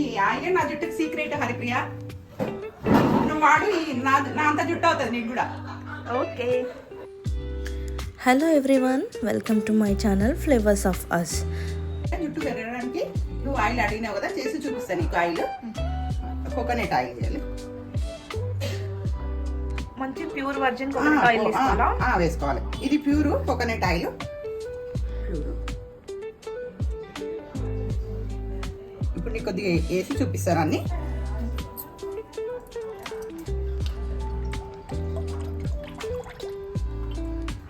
ఈ ఆయిల్ నా జుట్టుకి సీక్రెట్ హరిప్రియ. నువ్వు వాడు నా నా అంత జుట్టు అవుతుంది నీకు కూడా. Okay. Hello everyone welcome to my channel flavours of us జుట్టు పెరగడానికి నువ్వు ఆయిల్ అడిగినావు కదా చేసి చూపిస్తాను నీకు ఆయిల్. కోకోనట్ ఆయిల్ చేయాలి. మంచి ప్యూర్ వర్జిన్ కోకోనట్ ఆయిల్ వేసుకోవాలి. ఇది ప్యూర్ కోకోనట్ ఆయిల్. కొద్దిగా వేసి చూపిస్తాను అన్ని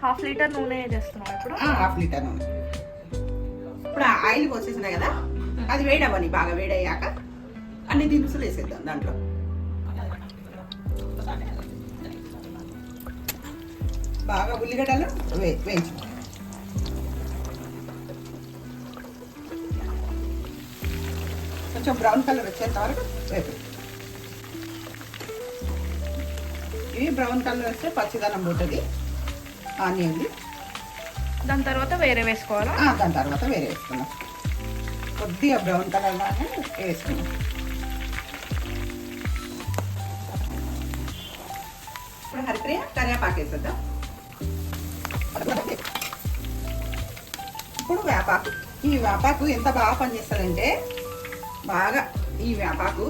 హాఫ్ లీటర్ నూనె చేస్తున్నాం ఇప్పుడు? హాఫ్ లీటర్ నూనె. ఇప్పుడు ఆయిల్ పోసేసినాయి కదా అది వేడవని బాగా వేడయ్యాక అన్ని దినుసులు వేసేద్దాం దాంట్లో. బాగా ఉల్లిగడ్డలు వే వేయించు కొంచెం బ్రౌన్ కలర్ వచ్చేంత వరకు వేపు. ఇవి బ్రౌన్ కలర్ వస్తే పచ్చిదనం పోతుంది. ఆనియన్ది. దాని తర్వాత వేరే వేసుకోవాలా? దాని తర్వాత వేరే వేసుకున్నాం కొద్దిగా బ్రౌన్ కలర్ లాగా వేసుకున్నాం ఇప్పుడు హరిప్రియ కరివేపాకు వేసేద్దాం. ఇప్పుడు వేపాకు. ఈ వేపాకు ఎంత బాగా పనిచేస్తుందంటే బాగా ఈ వేపాకు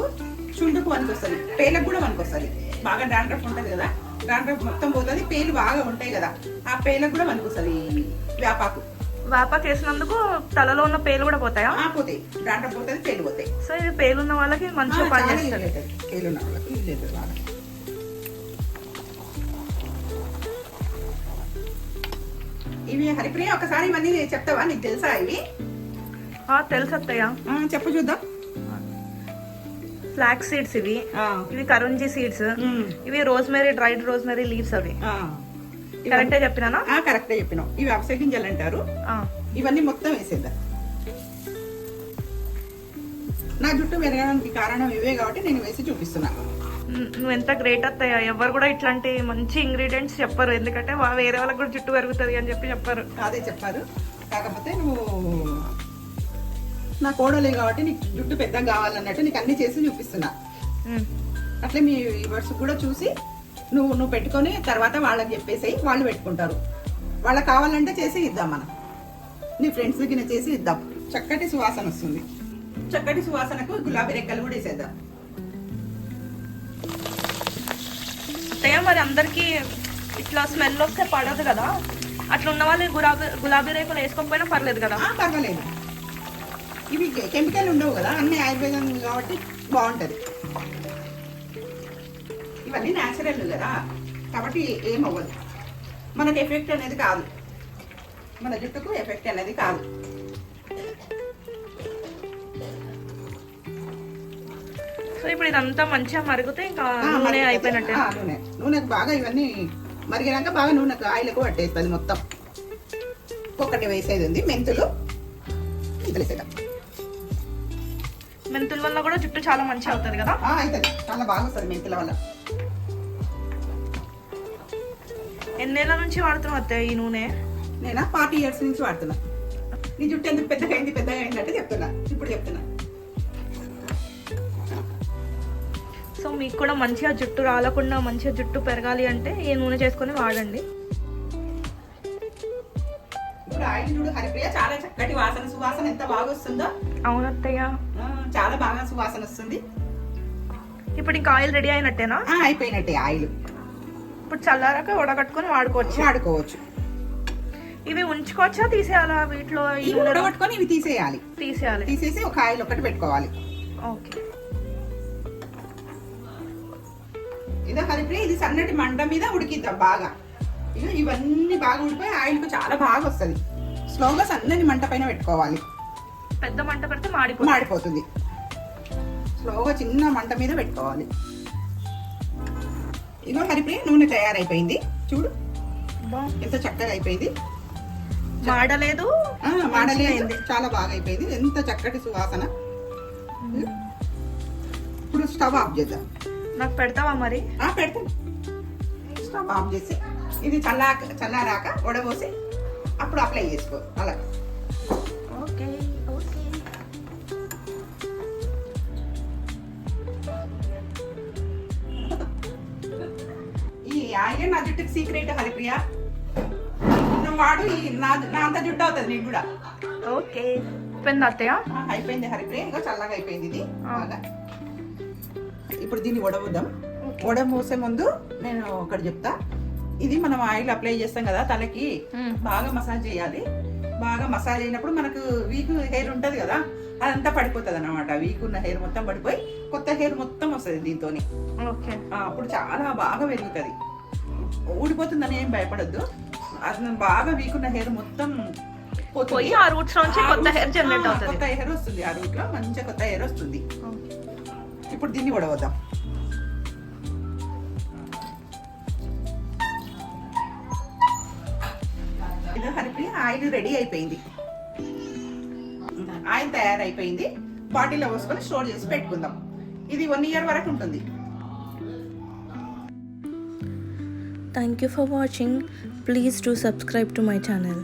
చుండుకు పనికొస్తుంది. పేలకు కూడా పనికొస్తుంది. బాగా డాండ్రఫ్ ఉంటుంది కదా? డాండ్రఫ్ మొత్తం పోతుంది పేలు బాగా ఉంటాయి కదా? ఆ పేలకు కూడా పనికొస్తుంది వేపాకు వేప చేసినందుకు తలలో ఉన్న పేలు కూడా పోతాయా? పోతాయి. డాండ్రఫ్ పోతుంది పేలు పోతాయి. సో ఇది పేలు ఉన్న వాళ్ళకి మంచిగా పనిచేస్తుంది use అవుతుంది. పేలు ఉన్న వాళ్ళకి బాగా. ఇవి హరిప్రియ ఒకసారి ఇవన్నీ చెప్తావా? నీకు తెలుసా ఇవి? తెలుసు చెప్పు చూద్దాం. ఫ్లాక్ సీడ్స్ ఇవి. ఇవి కరుంజీ సీడ్స్ ఇవి రోజ్మెరీ డ్రైడ్ రోజ్మెరీ లీవ్స్ అవి. కరెక్టే చెప్పినానా? ఆ, కరెక్టే చెప్పినావు ఇవి అవిసె గింజలు అంటారు. ఇవన్నీ మొత్తం వేసేద్దాం. నా జుట్టు పెరగడానికి కారణం ఇవే కాబట్టి నేను వేసి చూపిస్తున్నా. ను- నువ్వు ఎంత గ్రేట్ అత్తయ్య. ఎవరు కూడా ఇట్లాంటి మంచి ఇంగ్రీడియంట్స్ చెప్పరు. ఎందుకంటే వేరే వాళ్ళకి కూడా జుట్టు పెరుగుతుంది అని చెప్పి చెప్పారు. అదే చెప్పారు. కాకపోతే నువ్వు నా కోడలే కాబట్టి నీకు జుట్టు పెద్దగా కావాలన్నట్టు నీకు అన్ని చేసి చూపిస్తున్నా. అట్లే మీ వర్డ్స్ కూడా చూసి నువ్వు నువ్వు పెట్టుకొని తర్వాత వాళ్ళకి చెప్పేసి వాళ్ళు పెట్టుకుంటారు. వాళ్ళకి కావాలంటే చేసి ఇద్దాం మనం. నీ ఫ్రెండ్స్ దగ్గర చేసి ఇద్దాం. చక్కటి సువాసన వస్తుంది. చక్కటి సువాసనకు గులాబీ రెక్కలు కూడా వేసేద్దాం. అత్తయ్య మరి అందరికి ఇట్లా స్మెల్ వస్తే పడదు కదా? అట్లా ఉన్న వాళ్ళు గులాబీ గులాబీ రేకులు వేసుకోకపోయినా పర్లేదు కదా? పర్వాలేదు. ఇవి కెమికల్ ఉండవు కదా అన్ని ఆయుర్వేదం కాబట్టి బాగుంటది. ఇవన్నీ న్యాచురల్ కదా కాబట్టి ఏమవ్వదు. మనకి ఎఫెక్ట్ అనేది కాదు. మన జుట్టుకు ఎఫెక్ట్ అనేది కాదు. సో ఇప్పుడు ఇదంతా మంచిగా మరిగితే ఇంకా నూనె అయిపోయినట్టే? నూనె. నూనెకు బాగా ఇవన్నీ మరిగినాక బాగా నూనెకు ఆయిల్కు పట్టేస్తుంది మొత్తం. ఒక్కటి వేసేది ఉంది మెంతులు. మెంతులు వేసేద్దాం. మెంతుల వల్ల కూడా జుట్టు చాలా మంచిగా అవుతుంది కదా? అవుతుంది చాలా బాగా వస్తుంది మెంతుల వల్ల. ఎన్నేళ్ళ నుంచి వాడుతున్నావు అత్తయ్య ఈ నూనె? నేనా? ఫార్టీ ఇయర్స్ నుంచి వాడుతున్నా. నీ జుట్టు ఎందుకు పెద్దగా అయింది పెద్దగా అయింది అంటే చెప్తున్నా. ఇప్పుడు చెప్తున్నా. సో మీకు కూడా మంచిగా జుట్టు రాలకుండా మంచిగా జుట్టు పెరగాలి అంటే ఈ నూనె చేసుకొని వాడండి. ఇప్పుడు ఆయిల్ చూడు హరిప్రియ చాలా చక్కటి వాసన సువాసన ఎంత బాగా వస్తుందో. అవును అత్తయ్య. ఆ, చాలా బాగా సువాసన వస్తుంది. ఇప్పుడు ఇంకా ఆయిల్ రెడీ అయినట్టేనా? అయిపోయినట్టే ఆయిల్. ఇప్పుడు చల్లారాక వడగట్టుకొని వాడుకోవచ్చు. వాడుకోవచ్చు. ఇవి ఉంచుకోవచ్చా తీసేయాలా వీటిలో ఇవి ఉడగొట్టుకొని ఇవి తీసేయాలి. తీసేయాలి. తీసేసి ఒక ఆయిల్ ఒకటి పెట్టుకోవాలి. ఓకే. ఇదో హరిప్రియ ఇది సన్నటి మంట మీద ఉడికిద్దాం బాగా. ఇక ఇవన్నీ బాగా ఉడిపోయి ఆయిల్కు చాలా బాగా వస్తుంది. స్లోగా సన్నని మంట పైన పెట్టుకోవాలి. పెద్ద మంట పెడితే మాడిపోతుంది. మాడిపోతుంది. స్లోగా చిన్న మంట మీద పెట్టుకోవాలి. ఇగో హరిప్రియ నూనె తయారైపోయింది. చూడు. ఎంత చక్కగా అయిపోయింది. మాడలేదు. మాడలేదు. చాలా బాగా అయిపోయింది. ఎంత చక్కటి సువాసన. ఇప్పుడు స్టవ్ ఆఫ్ చేద్దాం. నాకు పెడతావా మరి? ఆ, పెడతాం. స్టవ్ ఆఫ్ చేసి ఇది చల్లాక చల్లారాక వడబోసి అప్పుడు అప్లై చేసుకో. అలా. ఇదే నా జుట్టుకి సీక్రెట్ హరిప్రియ నువ్వు వాడు ఈ నా నా అంత జుట్టు అవుతుంది నీకు కూడా. ఓకే. పెంది అత్తయ్య? అయిపోయింది హరిప్రియ. ఇంకా చల్లగా అయిపోయింది ఇది. బాగా. ఇప్పుడు దీన్ని వడవద్దాం వడ మూసే ముందు నేను ఒకటి చెప్తా. ఇది మనం ఆయిల్ అప్లై చేస్తాం కదా తలకి. బాగా మసాజ్ చేయాలి. బాగా మసాజ్ అయినప్పుడు మనకు వీక్ హెయిర్ ఉంటది కదా అదంతా పడిపోతుంది అనమాట వీక్ ఉన్న హెయిర్ మొత్తం పడిపోయి కొత్త హెయిర్ మొత్తం వస్తుంది దీంతోని. ఓకే. ఆ, అప్పుడు చాలా బాగా పెరుగుతుంది. ఊడిపోతుందని ఏం భయపడద్దు. అది బాగా వీక్ ఉన్న హెయిర్ మొత్తం. పోయి ఆ రూట్స్ నుంచి ఆ కొత్త హెయిర్ జనరేట్ ఆ, అవుతుంది. కొత్త హెయిర్ వస్తుంది. ఆ రూట్లో మంచిగా కొత్త హెయిర్ వస్తుంది. ఇప్పుడు దీన్ని ఇది హరిప్రియ ఆయిల్ రెడీ అయిపోయింది. ఆయిల్ తయారైపోయింది. బాటిల్లో పోసుకొని స్టోర్ చేసి పెట్టుకుందాం. ఇది వన్ ఇయర్ వరకు ఉంటుంది. Thank you for watching. Please do subscribe to my channel.